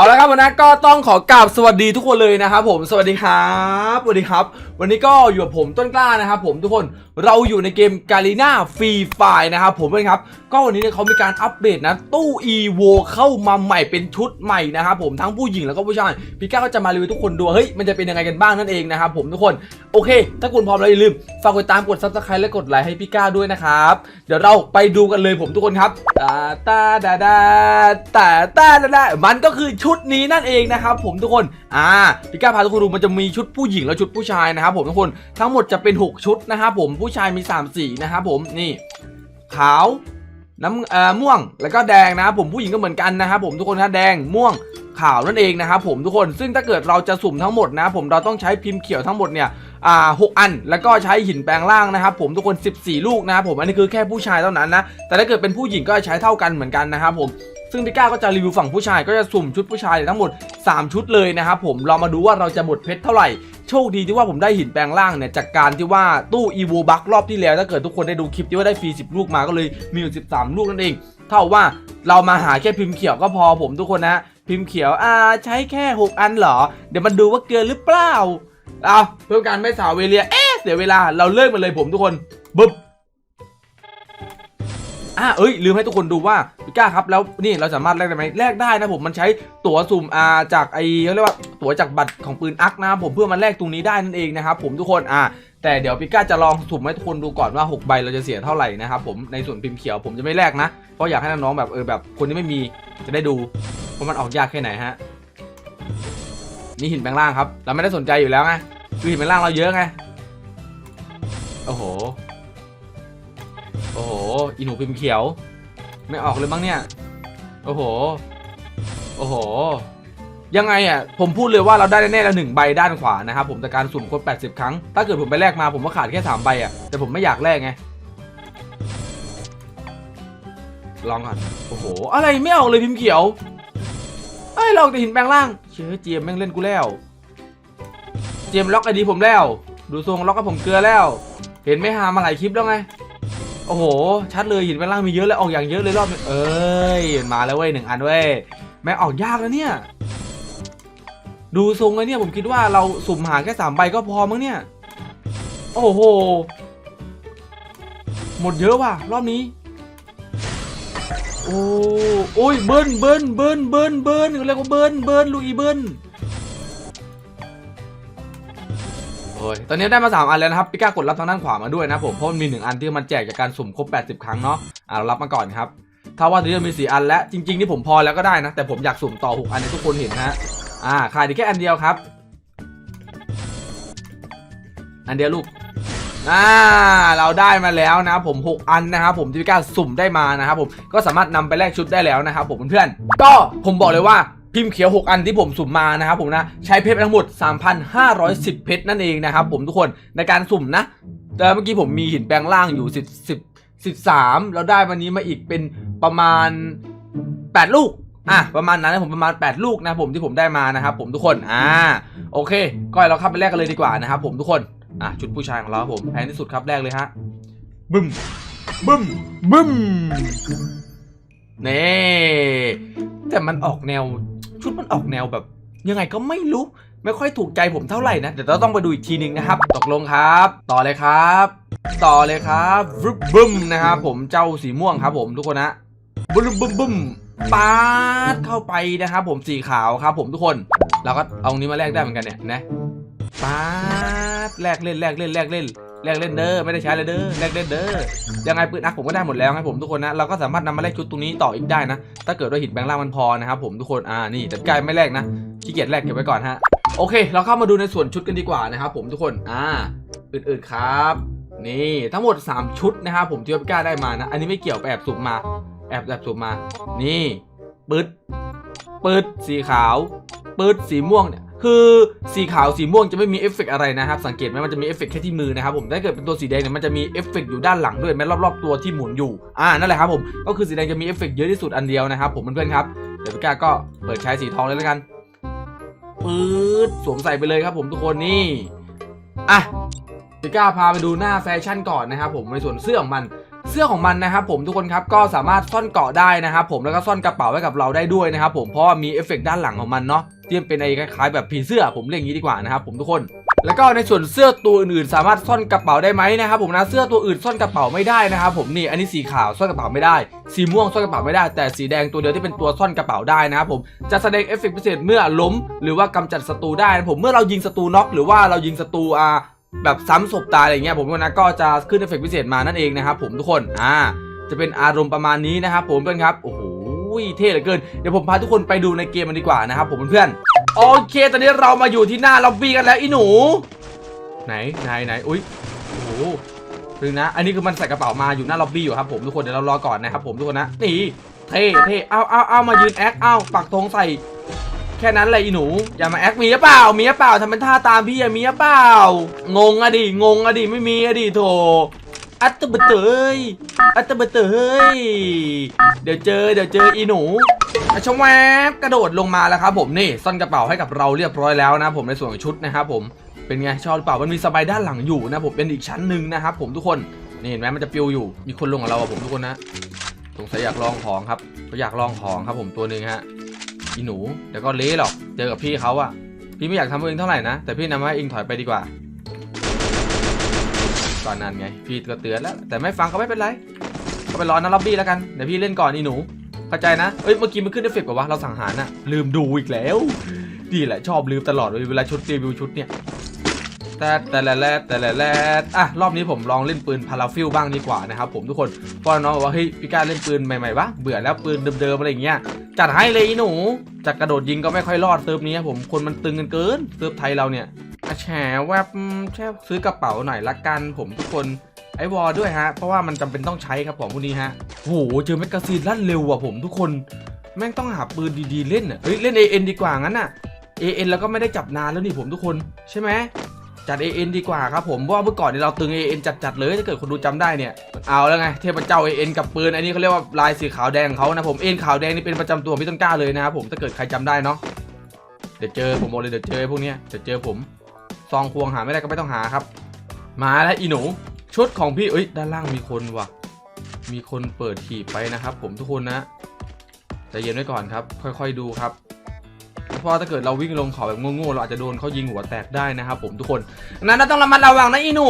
เอาละครับวันนี้ก็ต้องขอกราบสวัสดีทุกคนเลยนะครับผมสวัสดีครับสวัสดีครับ วันนี้ก็อยู่กับผมต้นกล้านะครับผมทุกคนเราอยู่ในเกมกาลีนาฟรีไฟนะครับผมเพื่อนครับก็วันนี้เนี่ยเขามีการอัปเดตนะตู้ EVO เข้ามาใหม่เป็นชุดใหม่นะครับผมทั้งผู้หญิงแล้วก็ผู้ชายพี่ก้าก็จะมารีวิวทุกคนดูเฮ้ยมันจะเป็นยังไงกันบ้างนั่นเองนะครับผมทุกคนโอเค ถ้าคุณพร้อมแล้วอย่าลืมฝากกดตามกด subscribe และกดไลค์ให้พี่ก้าด้วยนะครับเดี๋ยวเราไปดูกันเลยผมทุกคนครับตาตาดาดาตาตาดาดามันก็คือชุดุดนี้นั่นเองนะครับผมทุกคนอ่าพี่ก้าพาทุกคนดูมันจะมีชุดผู้หญิงและชุดผู้ชายนะครับผมทุกคนทั้งหมดจะเป็น 6 ชุดนะครับผมผู้ชายมี3สีนะครับผมนี่ขาวน้ำเอ่อม่วงแล้วก็แดงนะครับผมผู้หญิงก็เหมือนกันนะครับผมทุกคนนะแดงม่วงขาวนั่นเองนะครับผมทุกคนซึ่งถ้าเกิดเราจะสุ่มทั้งหมดนะผมเราต้องใช้พิมพ์เขียวทั้งหมดเนี่ยอ่าหกอันแล้วก็ใช้หินแปลงร่างนะครับผมทุกคน 14 ลูกนะครับผมอันนี้คือแค่ผู้ชายเท่านั้นนะแต่ถ้าเกิดเป็นผู้หญิงก็ใช้เท่ากันเหมือนกันนะครับผม ซึ่งพี่ก้าก็จะรีวิวฝั่งผู้ชายก็จะสุ่มชุดผู้ชายทั้งหมด 3 ชุดเลยนะครับผมเรามาดูว่าเราจะหมดเพชรเท่าไหร่โชคดีที่ว่าผมได้หินแปลงร่างเนี่ยจากการที่ว่าตู้อีโวบักรอบที่แล้วถ้าเกิดทุกคนได้ดูคลิปที่ว่าได้ฟรี10 ลูกมาก็เลยมีอยู่13 ลูกนั่นเอง เท่าว่าเรามาหาแค่พิมพ์เขียวก็พอผมทุกคนนะ พิมพ์เขียวอ่าใช้แค่ 6 อันเหรอ เดี๋ยวมันดูว่าเกินหรือเปล่าเอาเพื่อการไม่สาวเวเลียเอ๊ะเสียเวลาเราเลิกมันเลยผมทุกคนบึ๊บ อะเอ้ยลืมให้ทุกคนดูว่าพี่ก้าครับแล้วนี่เราสามารถแลกได้ไหมแลกได้นะผมมันใช้ตั๋วสุ่มอาจากไอเขาเรียกว่าตั๋วจากบัตรของปืนอักนะผมเพื่อมาแลกตรงนี้ได้นั่นเองนะครับผมทุกคนอะแต่เดี๋ยวพี่ก้าจะลองสุ่มให้ทุกคนดูก่อนว่า 6 ใบเราจะเสียเท่าไหร่นะครับผมในส่วนพิมพ์เขียวผมจะไม่แลกนะ เพราะอยากให้น้องๆแบบเออแบบคนที่ไม่มีจะได้ดูว่ามันออกยากแค่ไหนฮะนี่หินแปลงร่างครับ เราไม่ได้สนใจอยู่แล้วไงคือห็นเป็นร่างเราเยอะไงโอ้โห อีหนูพิมพ์เขียว ไม่ออกเลยมั้งเนี่ย โอ้โห โอ้โห ยังไงอะ ผมพูดเลยว่าเราได้แน่ๆล้วหนึ่งใบด้านขวานะครับผมจากการสุ่มครบ80 ครั้ง ถ้าเกิดผมไปแลกมาผมก็ขาดแค่3ใบอะ แต่ผมไม่อยากแลกไง ลองก่อน โอ้โห อะไรไม่ออกเลยพิมพ์เขียวไอ้ยลองแต่หินแปลงร่าง เชื่อเจียมแม่งเล่นกูแล้ว เจมส์ล็อกไอดีผมแล้ว ดูทรงล็อกกับผมเกลือแล้ว เห็นไม่หามาหลายคลิปแล้วไง โอ้โห ชัดเลยหินแปลงร่างมีเยอะเลยออกอย่างเยอะเลยรอบนี้เอ้ย มาแล้วเว้ยหนึ่งอันเว้ยแม่ออกยากแล้วเนี่ย ดูทรงแล้วเนี่ยผมคิดว่าเราสุ่มหาแค่สามใบก็พอมั้งเนี่ย โอ้โห หมดเยอะว่ะ รอบนี้ โอ้โอ้ยเบิ้ลเบิ้ลเบิ้ลเบิ้ลเบิ้ลเรียกว่าเบิ้ลเบิ้ลลูกอีเบิ้ล โอ้ยตอนนี้ได้มา 3 อันแล้วนะครับพี่ก้ากดรับทางด้านขวามาด้วยนะผม เพราะมันมี 1 อันที่มันแจกจากการสุ่มครบ 80 ครั้งเนาะ อ่าเรารับมาก่อนครับ ถ้าว่าตอนนี้มี 4 อันแล้ว จริง ๆ นี่ผมพอแล้วก็ได้นะ แต่ผมอยากสุ่มต่อ 6 อันให้ทุกคนเห็นนะฮะ อ่า ขาดอีกแค่อันเดียวครับ อันเดียวลูก อ่า เราได้มาแล้วนะผม 6 อันนะครับผมที่พี่ก้าสุ่มได้มานะครับผม ก็สามารถนำไปแลกชุดได้แล้วนะครับผมเพื่อนๆก็ผมบอกเลยว่า พิมพ์เขียว6 อันที่ผมสุ่มมานะครับผมนะใช้เพชรทั้งหมด 3,510 เพชรนั่นเองนะครับผมทุกคนในการสุ่มนะแต่เมื่อกี้ผมมีหินแปลงร่างอยู่ 10 10 13แล้วได้วันนี้มาอีกเป็นประมาณ 8 ลูกอะประมาณนั้นนะผมประมาณ 8 ลูกนะผมที่ผมได้มานะครับผมทุกคนอ่าโอเคก็เราเข้าไปแลกกันเลยดีกว่านะครับผมทุกคนอะชุดผู้ชายของเราผมแพงที่สุดครับแรกเลยฮะบึ้มบึ้มบึ้มนี่แต่มันออกแนว ชุดมันออกแนวแบบ ยังไงก็ไม่รู้ ไม่ค่อยถูกใจผมเท่าไหร่นะ เดี๋ยวเราต้องไปดูอีกทีหนึงนะครับ ตกลงครับ ต่อเลยครับ ต่อเลยครับบึ้มบึ้มนะครับผมเจ้าสีม่วงครับ ผมทุกคนนะบึ้มบึ้มบึ้มปาดเข้าไปนะครับผมสีขาวครับ ผมทุกคนเราก็เอานี้มาแลกได้เหมือนกันเนี่ยนะปาดแลกเล่นแลกเล่นแลกเล่น แลกเล่นเด้อไม่ได้ใช้เลยเด้อแลกเล่นเด้อยังไงปืนอักผมก็ได้หมดแล้วครับผมทุกคนนะเราก็สามารถนำมาแลกชุดตรงนี้ต่ออีกได้นะ ถ้าเกิดว่าหินแบงค์ล่างมันพอนะครับผมทุกคนอ่านี่แต่กายไม่แลกนะขี้เกียจแลกเก็บไว้ก่อนฮะโอเค เราเข้ามาดูในส่วนชุดกันดีกว่านะครับผมทุกคนอ่าอื่นๆครับนี่ทั้งหมด 3 ชุดนะครับผมที่พี่ก้าได้มานะ อันนี้ไม่เกี่ยวแอบสุ่มมา แอบแอบสุ่มมา นี่ปืดปืดสีขาวปืดสีม่วงเนี่ย คือสีขาวสีม่วงจะไม่มีเอฟเฟกต์อะไรนะครับ สังเกตไหมมันจะมีเอฟเฟกต์แค่ที่มือนะครับผมถ้าเกิดเป็นตัวสีแดงเนี่ยมันจะมีเอฟเฟกต์อยู่ด้านหลังด้วยแม้รอบๆตัวที่หมุนอยู่อ่านั่นแหละครับผมก็คือสีแดงจะมีเอฟเฟกต์เยอะที่สุดอันเดียวนะครับผมเพื่อนๆครับเดี๋ยวพี่ก้าก็เปิดใช้สีทองเลยแล้วกันปื๊ดสวมใส่ไปเลยครับผมทุกคนนี่อะพี่ก้าพาไปดูหน้าแฟชั่นก่อนนะครับผมในส่วนเสื้อของมันเสื้อของมันนะครับผมทุกคนครับก็สามารถซ่อนเกาะได้นะครับผมแล้วก็ซ่อนกระเป๋าไว้กับเราได้ด้วยนะครับผมเพราะว่ามีเอฟเฟกด้านหลังของมันเนาะ ที่มันเป็นไอ้คล้ายๆแบบผีเสื้อผมเรียกอย่างนี้ดีกว่านะครับผมทุกคน แล้วก็ในส่วนเสื้อตัวอื่นๆสามารถซ่อนกระเป๋าได้ไหมนะครับผมนะเสื้อตัวอื่นซ่อนกระเป๋าไม่ได้นะครับผมนี่อันนี้สีขาวซ่อนกระเป๋าไม่ได้ สีม่วงซ่อนกระเป๋าไม่ได้ แต่สีแดงตัวเดียวที่เป็นตัวซ่อนกระเป๋าได้นะครับผมจะแสดงเอฟเฟกต์พิเศษเมื่อล้ม หรือว่ากำจัดศัตรูได้นะผมเมื่อเรายิงศัตรูน็อกหรือว่าเรายิงศัตรูอ่าแบบซ้ำศพตายอะไรเงี้ยผมนะก็จะขึ้นเอฟเฟกต์พิเศษมานั่นเองนะครับผมทุกคนอ่าจะเป็นอารมณ์ประมาณนี้นะครับผมเพื่อนครับโอ้โห เท่เหลือเกิน เดี๋ยวผมพาทุกคนไปดูในเกมมันดีกว่านะครับผมเพื่อนๆโอเค ตอนนี้เรามาอยู่ที่หน้าล็อบบี้กันแล้วอีหนู ไหนไหนไหนอุ้ยโอ้โหดูนะ อันนี้คือมันใส่กระเป๋ามาอยู่หน้าล็อบบี้อยู่ครับผมทุกคนเดี๋ยวเรารอก่อนนะครับผมทุกคนนะนี่เท่เท่เอาเอาเอามายืนแอคเอาปักธงใส่ แค่นั้นเลยอีหนู อย่ามาแอคมีหรือเปล่ามีหรือเปล่าทำเป็นท่าตามพี่อะมีหรือเปล่างงอะดิงงอะดิไม่มีอะดิโถ อัตตะเบะเตยอัตตะเบะเตยเดี๋ยวเจอเดี๋ยวเจออีหนูอะชงแวบกระโดดลงมาแล้วครับผมนี่ซ่อนกระเป๋าให้กับเราเรียบร้อยแล้วนะผมในส่วนของชุดนะครับผมเป็นไงชอบหรือเปล่ามันมีสบายด้านหลังอยู่นะผมเป็นอีกชั้นหนึ่งนะครับผมทุกคนนี่เห็นไหมมันจะปิวอยู่ มีคนลงกับเราอะผมทุกคนนะสงสัยอยากลองของครับเขาอยากลองของครับผมตัวหนึ่งฮะอีหนูเดี๋ยวก็เละหรอกเจอกับพี่เขาอะพี่ไม่อยากทำเองเท่าไหร่นะแต่พี่นำให้เองถอยไปดีกว่า ก่อนนั้นไง พี่ก็เตือนแล้ว แต่ไม่ฟังก็ไม่เป็นไร ก็ไปรอน้าล็อบบี้แล้วกัน เดี๋ยวพี่เล่นก่อนอีหนู เข้าใจนะ เอ้ย เมื่อกี้มันขึ้นเอฟเฟกต์ป่าวะ เราสังหารน่ะ ลืมดูอีกแล้วนี่แหละ ชอบลืมตลอดเลยเวลาชุดรีวิวชุดเนี่ย แต่แต่ละแลแต่ละแลอะ รอบนี้ผมลองเล่นปืนพาราฟิลบ้างดีกว่านะครับผมทุกคนพราะน้องบอกว่าเฮ้ยพี่กล้าเล่นปืนใหม่ๆปะเบื่อแล้วปืนเดิมๆอะไรอย่างเงี้ย จัดให้เลยอีหนู จากกระโดดยิงก็ไม่ค่อยรอดเซิร์ฟนี้ครับผมคนมันตึงกันเกินเซิร์ฟไทยเราเนี่ยอะแฉแวบแช่ซื้อกระเป๋าหน่อยละกันผมทุกคนไอวอลด้วยฮะ เพราะว่ามันจำเป็นต้องใช้ครับผมพวกนี้ฮะโอ้โหเจอแมกกาซีนลั่นเร็วอะผมทุกคน แม่งต้องหาปืนดีๆเล่นอะเฮ้ยเล่น AN ดีกว่างั้นอะ AN แล้วก็ไม่ได้จับนานแล้วนี่ผมทุกคนใช่ไหม จัด AN ดีกว่าครับผมเพราะว่าเมื่อก่อนเนี่ยเราตึง AN จัดๆเลยถ้าเกิดคนดูจำได้เนี่ยเอาแล้วไงเทพเจ้า AN กับปืนอันนี้เขาเรียกว่าลายสีขาวแดงของเขานะผม AN ขาวแดงนี่เป็นประจำตัวพี่ต้นกล้าเลยนะครับผมถ้าเกิดใครจำได้เนาะเดี๋ยวเจอผมบอกเลยเดี๋ยวเจอพวกเนี้ยเดี๋ยวเจอผมซองควงหาไม่ได้ก็ไม่ต้องหาครับ มาแล้วอีหนูชุดของพี่เอ้ยด้านล่างมีคนว่ะ มีคนเปิดหีบไปนะครับ ผมทุกคนนะใจเย็นไว้ก่อนครับ ค่อยๆดูครับ เพราะถ้าเกิดเราวิ่งลงเขาแบบโง่ๆเราอาจจะโดนเขายิงหัวแตกได้นะครับผมทุกคนนั้นเราต้องระมัดระวังนะอีหนู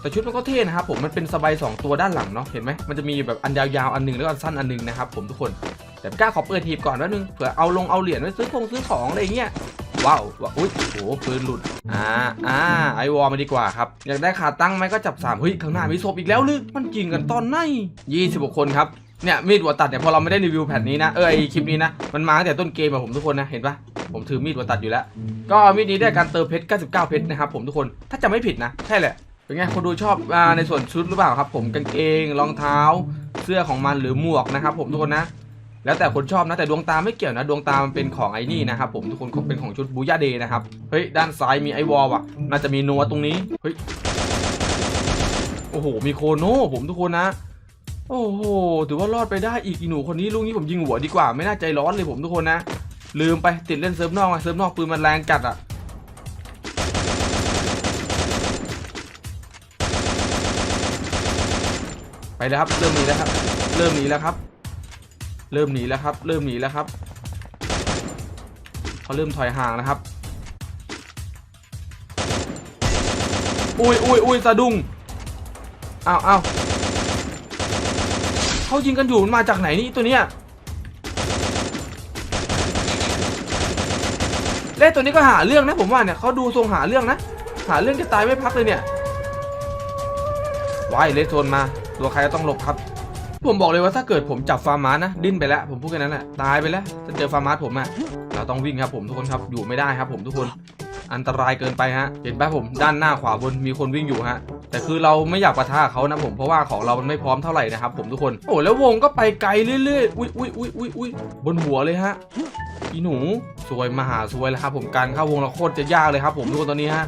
แต่ชุดมันก็เท่นะครับผมมันเป็นสบายสองตัวด้านหลังเนาะเห็นไหมมันจะมีแบบอันยาวๆอันหนึงแล้วก็อันสั้นอันหนึงนะครับผมทุกคนแต่กล้าขอเปิดทีบก่อนแป๊บนึงเผื่อเอาลงเอาเหรียญไว้ซื้อของซื้อของอะไรเงี้ยว้าวว้าอุ้ยโหปืนหลุด อ่า อ่า ไอวอลมาดีกว่าครับ อยากได้ขาตั้งไหมก็จับสามเฮ้ย ข้างหน้ามีศพอีกแล้วหรือมันยิงกันตอนไหนยี่สิบกคนครับ เนี่ยมีดหัวตัดเนี่ยพอเราไม่ได้รีวิวแผ่นนี้นะเออไอคลิปนี้นะมันมาตั้งแต่ต้นเกมอะผมทุกคนนะเห็นปะผมถือมีดหัวตัดอยู่แล้ว ก็มีดนี้ได้การเติมเพชร 99 เพชรนะครับผมทุกคนถ้าจะไม่ผิดนะใช่แหละเป็นไงคนดูชอบอในส่วนชุดหรือเปล่าครับ ผมกางเกงรองเท้า เสื้อของมันหรือหมวกนะครับผมทุกคนนะแล้วแต่คนชอบนะแต่ดวงตาไม่เกี่ยวนะดวงตามันเป็นของไอ้นี่นะครับผมทุกคนเป็นของชุดบูย่าเดย์นะครับเฮ้ยด้านซ้ายมีไอวอลว่ะ น่าจะมีโนัวตรงนี้เฮ้ยโอ้โหมีโคโน่ผมทุกคนนะ โอ้โหถือว่ารอดไปได้อีกอีหนูคนนี้ลูกนี้ผมยิงหัวดีกว่าไม่น่าใจร้อนเลยผมทุกคนนะ ลืมไปติดเล่นเซิร์ฟนอกไงเซิร์ฟนอกปืนมันแรงจัดอะไปแล้วครับ เริ่มหนีแล้วครับ เริ่มหนีแล้วครับ เริ่มหนีแล้วครับ เริ่มหนีแล้วครับเขาเริ่มถอยห่างนะครับ อุ้ยอุ้ยอุ้ยสะดุ้งอ้าวอ้าว เขายิงกันอยู่มันมาจากไหนนี่ตัวเนี้ยเล่ตัวนี้ก็หาเรื่องนะผมว่าเนี่ยเขาดูทรงหาเรื่องนะ หาเรื่องจะตายไม่พักเลยเนี่ยวายเลสโซนมาตัวใครก็ต้องหลบครับ ผมบอกเลยว่าถ้าเกิดผมจับฟาร์มานะดิ้นไปแล้วผมพูดแค่นั้นแหละตายไปแล้วถ้าเจอฟาร์มาสผมอะเราต้องวิ่งครับผมทุกคนครับอยู่ไม่ได้ครับ ผมทุกคนอันตรายเกินไปฮะ เห็นปะผมด้านหน้าขวาบนมีคนวิ่งอยู่ฮะ แต่คือเราไม่อยากปะทะเขานะผมเพราะว่าของเรามันไม่พร้อมเท่าไหร่นะครับผมทุกคนโอ้แล้ววงก็ไปไกลเรื่อยๆอุ้ยอุ้ยอุ้ยอุ้ยอุ้ยบนหัวเลยฮะอีหนูสวยมหาสวยแล้วครับผมการเข้าวงเราโคตรจะยากเลยครับผมทุกคนตอนนี้ฮะ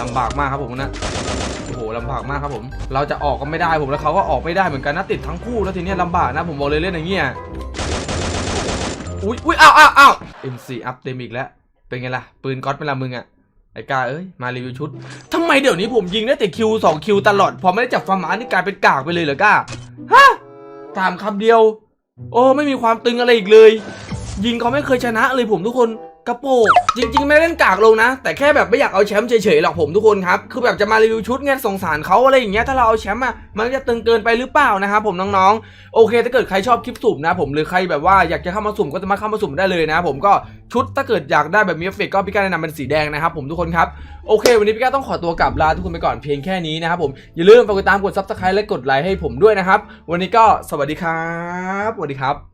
ลำบากมากครับผมนะโอ้โหลำบากมากครับผม เราจะออกก็ไม่ได้ผมแล้วเขาก็ออกไม่ได้เหมือนกันนะติดทั้งคู่แล้วทีนี้ลำบากนะผมบอกเลยเล่นอย่างเงี้ย อุ้ยอุ้ยอ้าวอ้าวอ้าว MC อัพเต็มอีกแล้ว เป็นไงล่ะ ปืนก๊อตเป็นละมึงอะ ไอ้กาเอ้ยมารีวิวชุดทำไมไมเดี๋ยวนี้ผมยิงได้แต่คิวสองคิวตลอด พอไม่ได้จับฟาร์มานี่กลายเป็นกากไปเลยเหรอกาฮะถามคำเดียว โอ้ไม่มีความตึงอะไรอีกเลย ยิงเขาไม่เคยชนะเลยผมทุกคน กระโปงจริง ๆ ไม่เล่นกากลงนะ แต่แค่แบบไม่อยากเอาแชมป์เฉยๆหรอกผมทุกคนครับคือแบบจะมารีวิวชุดไงสงสารเขาอะไรอย่างเงี้ยถ้าเราเอาแชมป์อะมันจะตึงเกินไปหรือเปล่านะครับผมน้องๆโอเค ถ้าเกิดใครชอบคลิปสุ่มนะ ผมหรือใครแบบว่าอยากจะเข้ามาสุ่มก็สามารถเข้ามาสุ่มได้เลยนะ ผมก็ชุดถ้าเกิดอยากได้แบบมีเอฟเฟกก็พี่ก้าแนะนำเป็นสีแดงนะครับผมทุกคนครับโอเค วันนี้พี่ก้าต้องขอตัวกลับลาทุกคนไปก่อนเพียงแค่นี้นะครับผมอย่าลืมฝากกดติดตามกดซับสไครต์และกดไลค์ให้ผมด้วยนะครับวันนี้ก็สวัสดีครับสวัสดีครับ